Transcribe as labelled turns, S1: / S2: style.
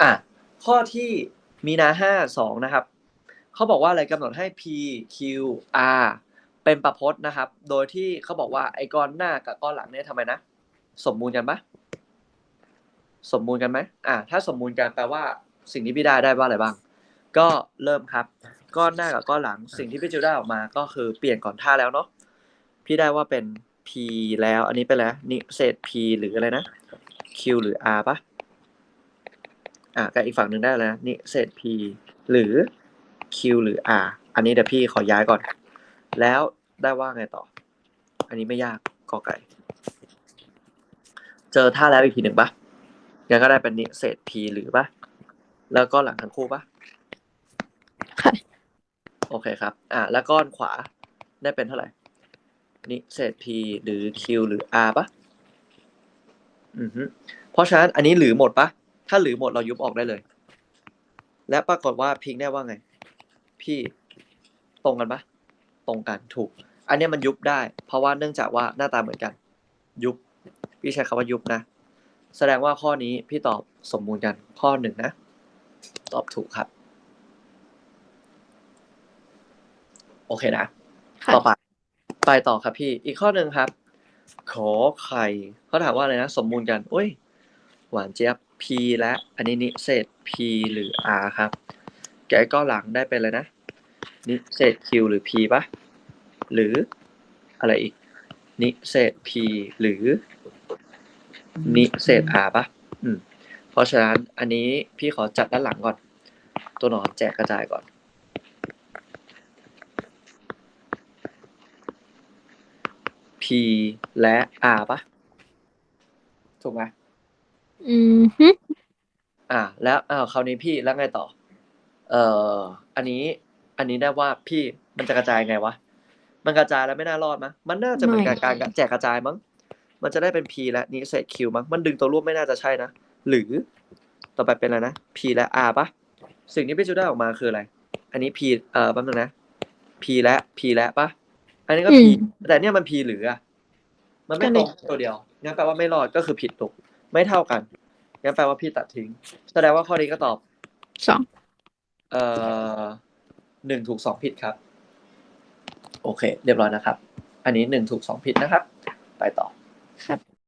S1: อะข้อที่มีนาห้าสองนะครับเขาบอกว่าอะไรกำหนดให้ p q r เป็นประพจน์นะครับ โดยที่เขาบอกว่าไอ้ก้อนหน้ากับก้อนหลังเนี่ยทำไมนะ สมมูลกันปะสมมูลกันไหมอะถ้าสมมูลกันแปลว่าสิ่งที่พี่ได้ได้ว่าอะไรบ้าง ก็เริ่มครับ ก้อนหน้ากับก้อนหลัง สิ่งที่พี่จิวได้ออกมา ก็คือเปลี่ยนก่อนท่าแล้วเนาะพี่ได้ว่าเป็น p แล้ว อันนี้เป็นแล้วนี่เศษ p หรืออะไรนะ q หรือ r ปะ อะกับอีกฝั่งหนึ่งได้แล้วนะนี่เศษ p หรือ q หรือ r อันนี้เดี๋ยวพี่ขอย้ายก่อน แล้วได้ว่าไงต่อ อันนี้ไม่ยากกอไก่ เจอท่าแล้วอีกทีหนึ่งปะงั้นก็ได้เป็นนิเศษ p หรือปะแล้วก็หลังทั้งคู่ปะ
S2: ค่ะ
S1: โอเคครับ อะแล้วก้อนขวาได้เป็นเท่าไหร่นิเศษ p หรือ q หรือ r ปะอือฮึเพราะฉะนั้นอันนี้หรือหมดปะ ถ้าหรือหมดเรายุบออกได้เลย และปรากฏว่าพิงได้ว่าไง พี่ตรงกันปะตรงกันถูก อันเนี้ยมันยุบได้ เพราะว่าเนื่องจากว่าหน้าตาเหมือนกัน ยุบ พี่ใช้คำว่ายุบนะ แสดงว่าข้อนี้พี่ตอบสมมูลกันข้อหนึ่งนะ ตอบถูกครับ โอเคนะ
S2: ค่ะ
S1: ต่อไป ไปต่อครับพี่ อีกข้อหนึ่งครับ ขอไข่เขาถามว่าอะไรนะ สมมูลกัน อุ้ย หวานเจี๊ยบ P และอันนี้นิเศษ P หรือ R ครับ แกก็หลังได้เป็นเลยนะ นิเศษ Q หรือ P ปะหรืออะไรอีก นิเศษ P หรือ นิเศษ R ปะอืมเพราะฉะนั้นอันนี้พี่ขอจัดด้านหลังก่อน ตัวหนอนแจกกระจายก่อน P และ R ปะถูกไหม
S2: อืมฮึ
S1: อ่า แล้วอ้าวคราวนี้พี่แล้วไงต่อ เอ่อ อันนี้ อันนี้ได้ว่าพี่มันจะกระจายไงวะ มันกระจายแล้วไม่น่ารอดมั้งมันน่าจะเหมือนกับการแจกกระจายมั้ง มันจะได้เป็น P และนี้เศษ Q มั้ง มันดึงตัวรูปไม่น่าจะใช่นะ หรือต่อไปเป็นอะไรนะ P และ R ปะสิ่งที่พี่จูได้ออกมาคืออะไร อันนี้ P เอ่อแป๊บนึงนะ P และ P และปะอันนี้ก็ P แต่เนี่ยมัน P หรืออะมันไม่ตรงตัวเดียวงั้นแปลว่าไม่รอดก็คือผิดถูก ไม่เท่ากันงั้นแปลว่าพี่ตัดทิ้ง แสดงว่าข้อนี้ก็ตอบ
S2: สอง
S1: เอ่อหนึ่งถูกสองผิดครับ โอเค เรียบร้อยนะครับ อันนี้หนึ่งถูกสองผิดนะครับ ไปต่อ
S2: ครับ